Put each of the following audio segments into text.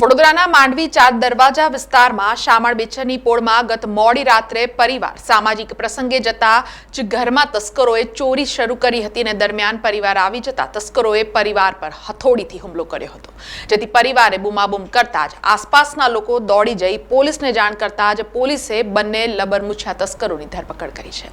વડોદરાના માંડવી ચાર દરવાજા વિસ્તારમાં શામળ બેચરની પોળમાં ગત મોડી રાત્રે પરિવાર સામાજિક પ્રસંગે જતા જ ઘરમાં તસ્કરોએ ચોરી શરૂ કરી હતી અને દરમિયાન પરિવાર આવી જતા તસ્કરોએ પરિવાર પર હથોડીથી હુમલો કર્યો હતો. જેથી પરિવારે બૂમાબૂમ કરતા જ આસપાસના લોકો દોડી જઈ પોલીસને જાણ કરતા જ પોલીસે બંને લબરમુછા તસ્કરોની ધરપકડ કરી છે.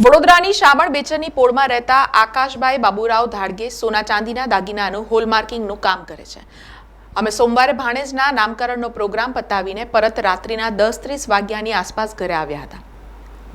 વડોદરાની શામળ બેચરની પોળમાં રહેતા આકાશભાઈ બાબુરાવ ધાડગે સોના ચાંદીના દાગીનાનું હોલમાર્કિંગનું કામ કરે છે. અમે સોમવારે ભાણેજના નામકરણનો પ્રોગ્રામ પતાવીને પરત રાત્રિના દસ ત્રીસ વાગ્યાની આસપાસ ઘરે આવ્યા હતા.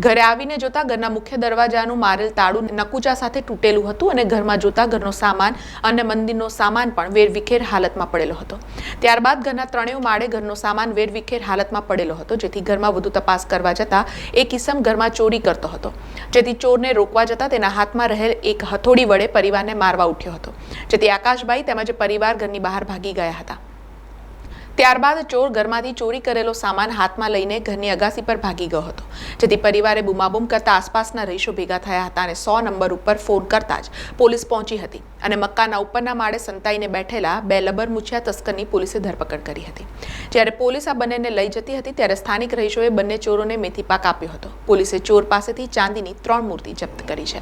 ઘરે આવીને જોતા ઘરના મુખ્ય દરવાજાનું મારેલ તાળું નકુચા સાથે તૂટેલું હતું અને ઘરમાં જોતા ઘરનો સામાન અને મંદિરનો સામાન પણ વેરવિખેર હાલતમાં પડેલો હતો. ત્યારબાદ ઘરના ત્રણેય માળે ઘરનો સામાન વેરવિખેર હાલતમાં પડેલો હતો, જેથી ઘરમાં વધુ તપાસ કરવા જતાં એ કિસમ ઘરમાં ચોરી કરતો હતો. જેથી ચોરને રોકવા જતાં તેના હાથમાં રહેલ એક હથોડી વડે પરિવારને મારવા ઉઠ્યો હતો. જેથી આકાશભાઈ તેમજ પરિવાર ઘરની બહાર ભાગી ગયા હતા. ત્યારબાદ ચોર ઘરમાંથી ચોરી કરેલો સામાન હાથમાં લઈને ઘરની અગાસી પર ભાગી ગયો હતો. જેથી પરિવારે બુમાબુમ કરતા આસપાસના રહીશો ભેગા થયા હતા અને સો નંબર ઉપર ફોન કરતા જ પોલીસ પહોંચી હતી અને મકાના ઉપરના માળે સંતાઈને બેઠેલા બે લબર મુછિયા તસ્કરની પોલીસે ધરપકડ કરી હતી. જ્યારે પોલીસ આ બંનેને લઈ જતી હતી ત્યારે સ્થાનિક રહીશોએ બંને ચોરોને મેથી પાક આપ્યો હતો. પોલીસે ચોર પાસેથી ચાંદીની ત્રણ મૂર્તિ જપ્ત કરી છે.